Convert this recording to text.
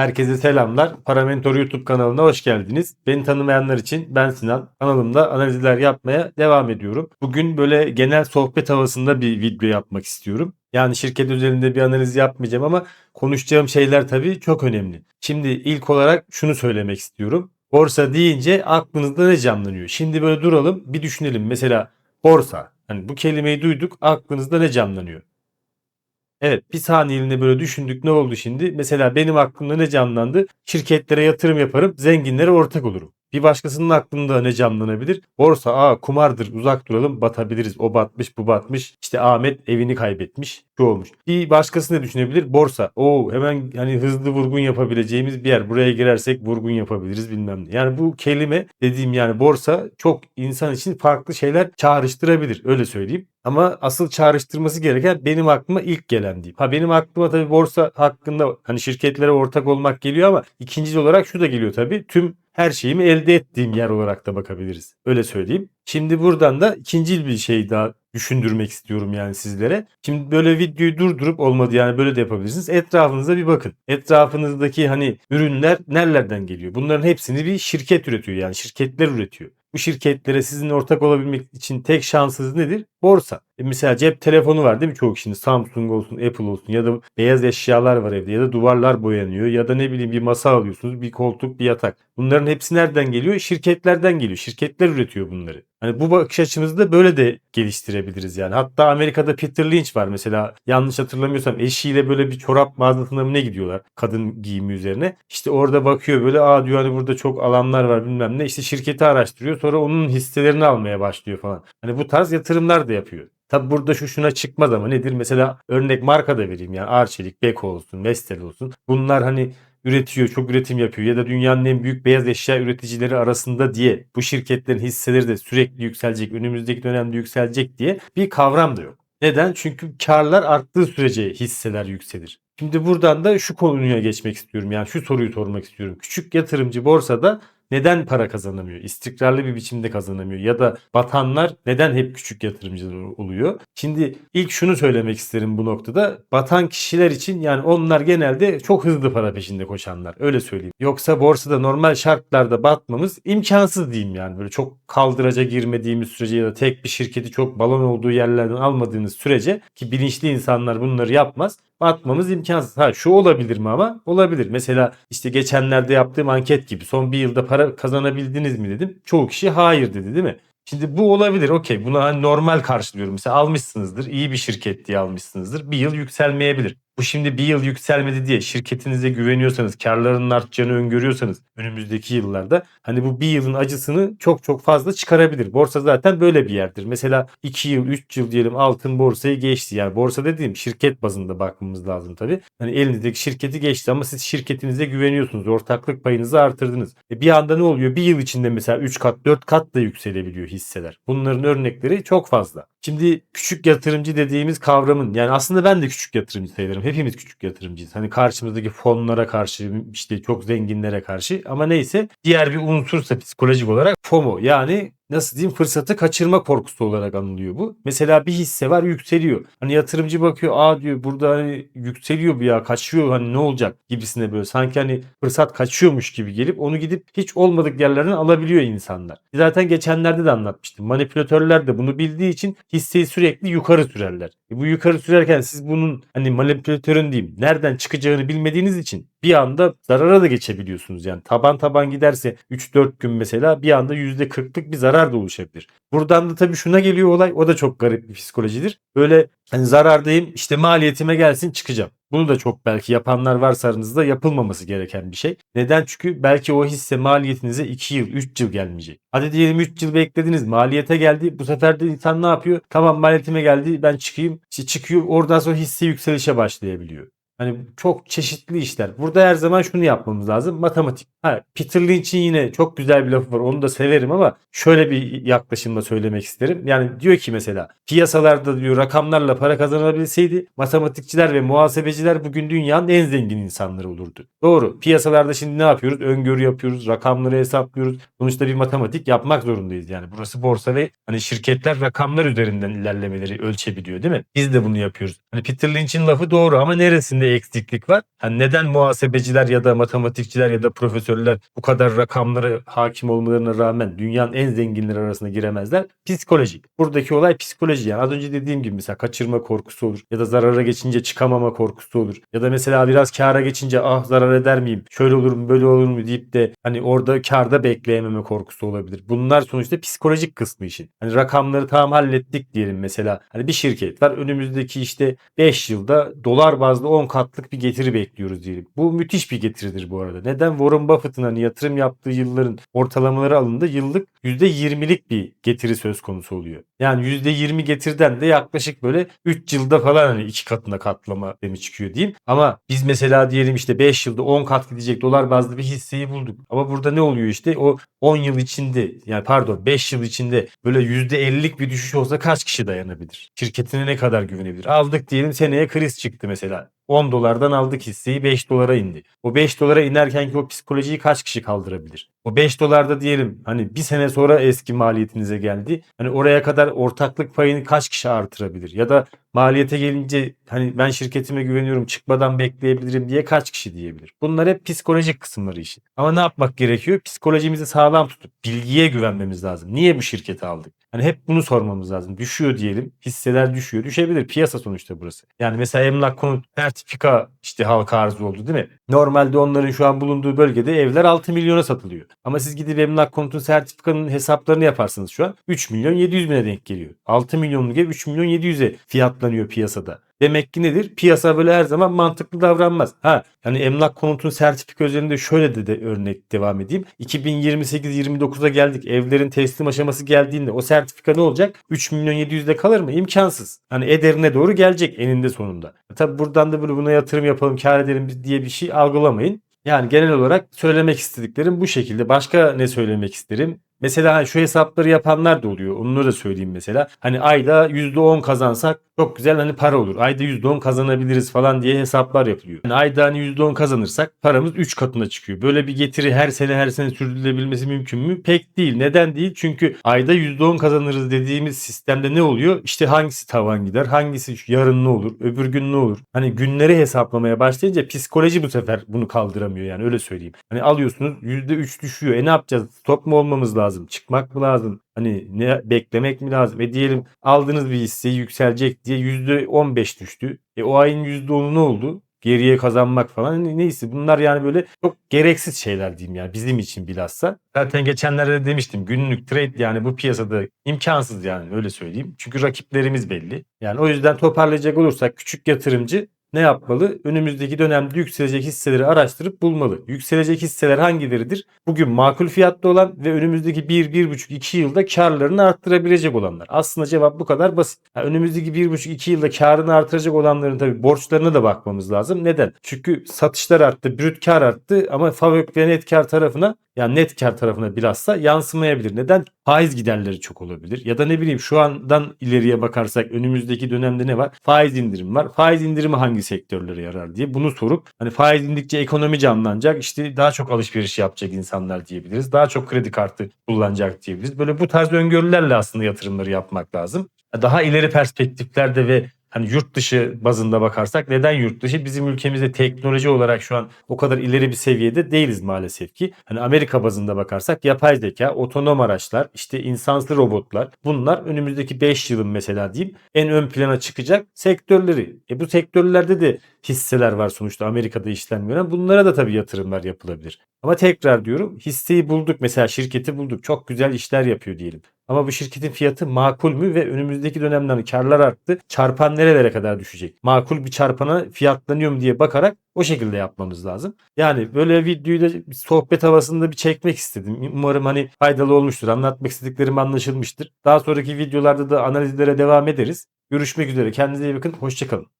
Herkese selamlar. Paramentor YouTube kanalına hoş geldiniz. Beni tanımayanlar için ben Sinan. Kanalımda analizler yapmaya devam ediyorum. Bugün böyle genel sohbet havasında bir video yapmak istiyorum. Yani şirket üzerinde bir analiz yapmayacağım ama konuşacağım şeyler tabii çok önemli. Şimdi ilk olarak şunu söylemek istiyorum. Borsa deyince aklınızda ne canlanıyor? Şimdi böyle duralım bir düşünelim. Mesela borsa. Hani bu kelimeyi duyduk aklınızda ne canlanıyor? Evet bir saniyeliğine böyle düşündük ne oldu şimdi? Mesela benim aklımda ne canlandı? Şirketlere yatırım yaparım, zenginlere ortak olurum. Bir başkasının aklında ne canlanabilir? Borsa aa kumardır uzak duralım batabiliriz. O batmış bu batmış. İşte Ahmet evini kaybetmiş. Şu olmuş. Bir başkası ne düşünebilir? Borsa. Oo hemen hani hızlı vurgun yapabileceğimiz bir yer. Buraya girersek vurgun yapabiliriz bilmem ne. Yani bu kelime dediğim yani borsa çok insan için farklı şeyler çağrıştırabilir. Öyle söyleyeyim. Ama asıl çağrıştırması gereken benim aklıma ilk gelen diyeyim. Ha benim aklıma tabii borsa hakkında hani şirketlere ortak olmak geliyor ama ikinci olarak şu da geliyor tabii. Tüm her şeyimi elde ettiğim yer olarak da bakabiliriz. Öyle söyleyeyim. Şimdi buradan da ikinci bir şey daha düşündürmek istiyorum yani sizlere. Şimdi böyle videoyu durdurup olmadı yani böyle de yapabilirsiniz. Etrafınıza bir bakın. Etrafınızdaki hani ürünler nerelerden geliyor? Bunların hepsini bir şirket üretiyor yani şirketler üretiyor. Bu şirketlere sizin ortak olabilmek için tek şansınız nedir? Borsa. E mesela cep telefonu var değil mi çoğu kişinin? Samsung olsun, Apple olsun ya da beyaz eşyalar var evde ya da duvarlar boyanıyor ya da ne bileyim bir masa alıyorsunuz, bir koltuk, bir yatak. Bunların hepsi nereden geliyor? Şirketlerden geliyor. Şirketler üretiyor bunları. Hani bu bakış açımızı da böyle de geliştirebiliriz yani. Hatta Amerika'da Peter Lynch var mesela. Yanlış hatırlamıyorsam eşiyle böyle bir çorap mağazasına mı ne gidiyorlar? Kadın giyimi üzerine. İşte orada bakıyor böyle aa diyor hani burada çok alanlar var bilmem ne. İşte şirketi araştırıyor. Sonra onun hisselerini almaya başlıyor falan. Hani bu tarz yatırımlar da yapıyor. Tabi burada şu şuna çıkmaz ama nedir? Mesela örnek marka da vereyim yani Arçelik, Beko olsun, Vestel olsun. Bunlar hani üretiyor, çok üretim yapıyor ya da dünyanın en büyük beyaz eşya üreticileri arasında diye bu şirketlerin hisseleri de sürekli yükselecek, önümüzdeki dönemde yükselecek diye bir kavram da yok. Neden? Çünkü karlar arttığı sürece hisseler yükselir. Şimdi buradan da şu konuya geçmek istiyorum. Yani şu soruyu sormak istiyorum. Küçük yatırımcı borsada neden para kazanamıyor? İstikrarlı bir biçimde kazanamıyor ya da batanlar neden hep küçük yatırımcılar oluyor? Şimdi ilk şunu söylemek isterim bu noktada. Batan kişiler için yani onlar genelde çok hızlı para peşinde koşanlar. Öyle söyleyeyim. Yoksa borsada normal şartlarda batmamız imkansız diyeyim yani. Böyle çok kaldıraca girmediğimiz sürece ya da tek bir şirketi çok balon olduğu yerlerden almadığınız sürece ki bilinçli insanlar bunları yapmaz batmamız imkansız. Ha şu olabilir mi ama? Olabilir. Mesela işte geçenlerde yaptığım anket gibi son bir yılda para kazanabildiniz mi dedim. Çoğu kişi hayır dedi değil mi? Şimdi bu olabilir. Okey. Buna hani normal karşılıyorum. Mesela almışsınızdır. iyi bir şirket diye almışsınızdır. Bir yıl yükselmeyebilir. Bu şimdi bir yıl yükselmedi diye şirketinize güveniyorsanız, karlarının artacağını öngörüyorsanız önümüzdeki yıllarda hani bu bir yılın acısını çok çok fazla çıkarabilir. Borsa zaten böyle bir yerdir. Mesela 2 yıl, 3 yıl diyelim altın borsayı geçti. Yani borsa dediğim şirket bazında bakmamız lazım tabii. Hani elinizdeki şirketi geçti ama siz şirketinize güveniyorsunuz. Ortaklık payınızı artırdınız. E bir anda ne oluyor? Bir yıl içinde mesela 3 kat, 4 kat da yükselebiliyor hisseler. Bunların örnekleri çok fazla. Şimdi küçük yatırımcı dediğimiz kavramın yani aslında ben de küçük yatırımcı sayılırım. Hepimiz küçük yatırımcıyız. Hani karşımızdaki fonlara karşı işte çok zenginlere karşı ama neyse diğer bir unsursa psikolojik olarak FOMO yani nasıl diyeyim fırsatı kaçırma korkusu olarak anılıyor bu. Mesela bir hisse var yükseliyor. Hani yatırımcı bakıyor aa diyor burada hani yükseliyor bu ya kaçıyor hani ne olacak gibisine böyle sanki hani fırsat kaçıyormuş gibi gelip onu gidip hiç olmadık yerlerden alabiliyor insanlar. Zaten geçenlerde de anlatmıştım. Manipülatörler de bunu bildiği için hisseyi sürekli yukarı sürerler. E bu yukarı sürerken siz bunun hani manipülatörün diyeyim nereden çıkacağını bilmediğiniz için bir anda zarara da geçebiliyorsunuz. Yani taban taban giderse 3-4 gün mesela bir anda %40'lık bir zarar da oluşabilir. Buradan da tabii şuna geliyor olay. O da çok garip bir psikolojidir. Böyle hani zarardayım işte maliyetime gelsin çıkacağım. Bunu da çok belki yapanlar varsa aranızda yapılmaması gereken bir şey. Neden? Çünkü belki o hisse maliyetinize 2 yıl 3 yıl gelmeyecek. Hadi diyelim 3 yıl beklediniz maliyete geldi. Bu sefer de insan ne yapıyor? Tamam maliyetime geldi ben çıkayım. İşte çıkıyor oradan sonra hisse yükselişe başlayabiliyor. Hani çok çeşitli işler. Burada her zaman şunu yapmamız lazım. Matematik. Ha, Peter Lynch'in yine çok güzel bir lafı var. Onu da severim ama şöyle bir yaklaşımla söylemek isterim. Yani diyor ki mesela piyasalarda diyor rakamlarla para kazanabilseydi matematikçiler ve muhasebeciler bugün dünyanın en zengin insanları olurdu. Doğru. Piyasalarda şimdi ne yapıyoruz? Öngörü yapıyoruz. Rakamları hesaplıyoruz. Sonuçta bir matematik yapmak zorundayız yani. Burası borsa ve hani şirketler rakamlar üzerinden ilerlemeleri ölçebiliyor değil mi? Biz de bunu yapıyoruz. Hani Peter Lynch'in lafı doğru ama neresinde eksiklik var? Hani neden muhasebeciler ya da matematikçiler ya da profesörler bu kadar rakamlara hakim olmalarına rağmen dünyanın en zenginleri arasına giremezler? Psikolojik. Buradaki olay psikoloji. Yani az önce dediğim gibi mesela kaçırma korkusu olur ya da zarara geçince çıkamama korkusu olur. Ya da mesela biraz kâra geçince ah zarar eder miyim? Şöyle olur mu böyle olur mu deyip de hani orada kârda bekleyememe korkusu olabilir. Bunlar sonuçta psikolojik kısmı işin. Hani rakamları tamam hallettik diyelim mesela. Hani bir şirket var önümüzdeki işte 5 yılda dolar bazlı 10 katlık bir getiri bekliyoruz diyelim. Bu müthiş bir getiridir bu arada. Neden? Warren Buffett'ın hani yatırım yaptığı yılların ortalamaları alındı. Yıllık %20'lik bir getiri söz konusu oluyor. Yani %20 getirden de yaklaşık böyle 3 yılda falan hani iki katına katlama demi çıkıyor diyeyim. Ama biz mesela diyelim işte 5 yılda 10 kat gidecek dolar bazlı bir hisseyi bulduk. Ama burada ne oluyor işte o 10 yıl içinde yani pardon 5 yıl içinde böyle %50'lik bir düşüş olsa kaç kişi dayanabilir? Şirketine ne kadar güvenebilir? Aldık diyelim seneye kriz çıktı mesela. 10 dolardan aldık hisseyi 5 dolara indi. O 5 dolara inerken ki o psikolojiyi kaç kişi kaldırabilir? O 5 dolarda diyelim hani bir sene sonra eski maliyetinize geldi. Hani oraya kadar ortaklık payını kaç kişi artırabilir? Ya da maliyete gelince hani ben şirketime güveniyorum çıkmadan bekleyebilirim diye kaç kişi diyebilir? Bunlar hep psikolojik kısımları işin. Ama ne yapmak gerekiyor? Psikolojimizi sağlam tutup bilgiye güvenmemiz lazım. Niye bu şirketi aldık? Hani hep bunu sormamız lazım. Düşüyor diyelim. Hisseler düşüyor. Düşebilir. Piyasa sonuçta burası. Yani mesela emlak konut sertifika işte halka arz oldu değil mi? Normalde onların şu an bulunduğu bölgede evler 6 milyona satılıyor. Ama siz gidip emlak konutun sertifikanın hesaplarını yaparsınız şu an 3 milyon 700 bine denk geliyor. 6 milyonluk ev 3 milyon 700'e fiyatlanıyor piyasada. Demek ki nedir? Piyasa böyle her zaman mantıklı davranmaz. Ha yani emlak konutun sertifika üzerinde şöyle de, de örnek devam edeyim. 2028-29'a geldik. Evlerin teslim aşaması geldiğinde o sertifika ne olacak? 3 milyon 700'de kalır mı? İmkansız. Hani ederine doğru gelecek eninde sonunda. Tabi buradan da böyle buna yatırım yapalım, kar edelim diye bir şey algılamayın. Yani genel olarak söylemek istediklerim bu şekilde. Başka ne söylemek isterim? Mesela şu hesapları yapanlar da oluyor. Onları da söyleyeyim mesela. Hani ayda %10 kazansak çok güzel hani para olur. Ayda %10 kazanabiliriz falan diye hesaplar yapılıyor. Yani ayda hani %10 kazanırsak paramız 3 katına çıkıyor. Böyle bir getiri her sene her sene sürdürülebilmesi mümkün mü? Pek değil. Neden değil? Çünkü ayda %10 kazanırız dediğimiz sistemde ne oluyor? İşte hangisi tavan gider? Hangisi yarın ne olur? Öbür gün ne olur? Hani günleri hesaplamaya başlayınca psikoloji bu sefer bunu kaldıramıyor yani öyle söyleyeyim. Hani alıyorsunuz %3 düşüyor. E ne yapacağız? Stop mu olmamız lazım? Çıkmak mı lazım? Hani ne beklemek mi lazım? E diyelim aldığınız bir hisseyi yükselecek diye %15 düştü. E o ayın %10'u ne oldu? Geriye kazanmak falan hani neyse bunlar yani böyle çok gereksiz şeyler diyeyim yani bizim için bilhassa. Zaten geçenlerde de demiştim günlük trade yani bu piyasada imkansız yani öyle söyleyeyim. Çünkü rakiplerimiz belli. Yani o yüzden toparlayacak olursak küçük yatırımcı ne yapmalı? Önümüzdeki dönemde yükselecek hisseleri araştırıp bulmalı. Yükselecek hisseler hangileridir? Bugün makul fiyatlı olan ve önümüzdeki 1, 1,5, 2 yılda karlarını arttırabilecek olanlar. Aslında cevap bu kadar basit. Yani önümüzdeki 1,5, 2 yılda karını artıracak olanların tabi borçlarına da bakmamız lazım. Neden? Çünkü satışlar arttı, brüt kar arttı ama FAVÖK ve net kar tarafına yani net kar tarafına bilhassa yansımayabilir. Neden? Faiz giderleri çok olabilir. Ya da ne bileyim şu andan ileriye bakarsak önümüzdeki dönemde ne var? Faiz indirim var. Faiz indirimi hangi sektörlere yarar diye bunu sorup hani faiz indikçe ekonomi canlanacak. İşte daha çok alışveriş yapacak insanlar diyebiliriz. Daha çok kredi kartı kullanacak diyebiliriz. Böyle bu tarz öngörülerle aslında yatırımları yapmak lazım. Daha ileri perspektiflerde ve hani yurt dışı bazında bakarsak neden yurt dışı? Bizim ülkemizde teknoloji olarak şu an o kadar ileri bir seviyede değiliz maalesef ki. Hani Amerika bazında bakarsak yapay zeka, otonom araçlar, işte insansız robotlar bunlar önümüzdeki 5 yılın mesela diyeyim en ön plana çıkacak sektörleri. E bu sektörlerde de hisseler var sonuçta Amerika'da gören. Bunlara da tabii yatırımlar yapılabilir. Ama tekrar diyorum hisseyi bulduk mesela şirketi bulduk. Çok güzel işler yapıyor diyelim. Ama bu şirketin fiyatı makul mü ve önümüzdeki dönemden karlar arttı. Çarpan nerelere kadar düşecek? Makul bir çarpana fiyatlanıyor mu diye bakarak o şekilde yapmamız lazım. Yani böyle videoyu da sohbet havasında bir çekmek istedim. Umarım hani faydalı olmuştur. Anlatmak istediklerim anlaşılmıştır. Daha sonraki videolarda da analizlere devam ederiz. Görüşmek üzere. Kendinize iyi bakın. Hoşçakalın.